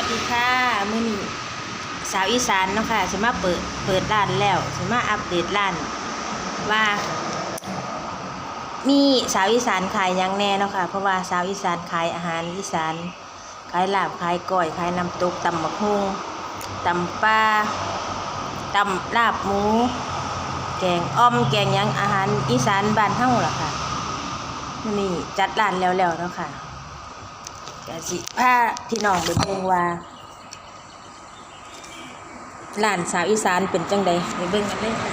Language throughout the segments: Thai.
วัสดีค่ะมื้อนี้สาวอีสานเนาะค่ะสมาเปิดเปิดร้านแล้วสมาอัปเดตร้านว่า มีสาวอีสานขายยังแน่เนาะค่ะเพราะว่าสาวอีสานขายอาหารอีสานขายลาบขายก้อยขายน้ำตกตำบักฮุงตำปลาตำลาบหมู แกงอ้อมแกงยังอาหารอีสานบ้านเฮาล่ะค่ะนี้จัดร้านแล้วๆเนาะค่ะ ก็สิพาพี่น้องไปเบิ่งว่าหลานสาวอีสานเป็นจังใดไปเบิ่งกันเลยค่ะ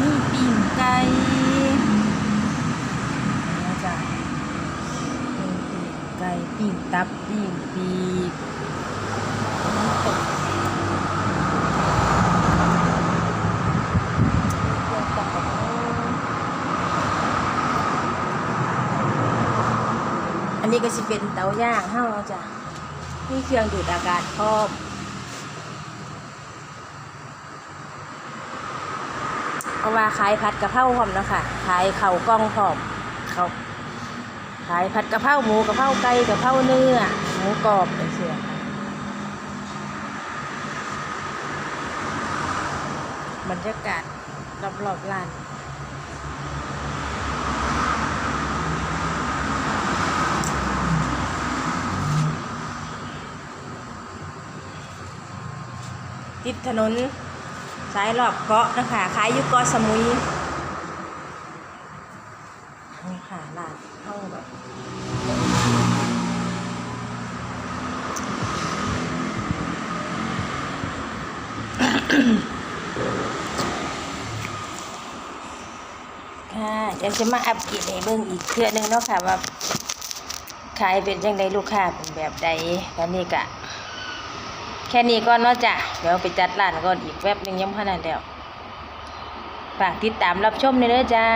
นี่ปิ้ง ไก่นะจ๊ะปิ้งไก่ปิ้งตับปิ้งปีกอันนี้ก็สิเป็นเตาย่างเฮาเนาจ้ะมีเครื่องดูดอากาศพร้อม เพราะว่าขายผัดกะเพราพร้อมเนาะค่ะขายเข่ากล้องพร้อมเขาขายผัดกะเพราหมูกะเพราไก่กะเพราเนื้อหมูกรอบไปเสียบรรยากาศรอบๆร้านติดถนน สายรอบเกาะนะคะขายอยู่เกาะสมุยนี่ค่ะร้านเข้าแบบค่ะเดี๋ยวจะมาอัปเดให้เบิ่งอีกเทื่อนึงเนาะค่ะว่าขายเป็นจังไดลูกค้าเป็นแบบใดแล้วนี่กะ แค่นี้ก่อนเนาะจ้ะเดี๋ยวไปจัดร้านก่อนอีกแวบหนึ่งยังพอนั้นแล้วฝากติดตามรับชมในเด้อจ้า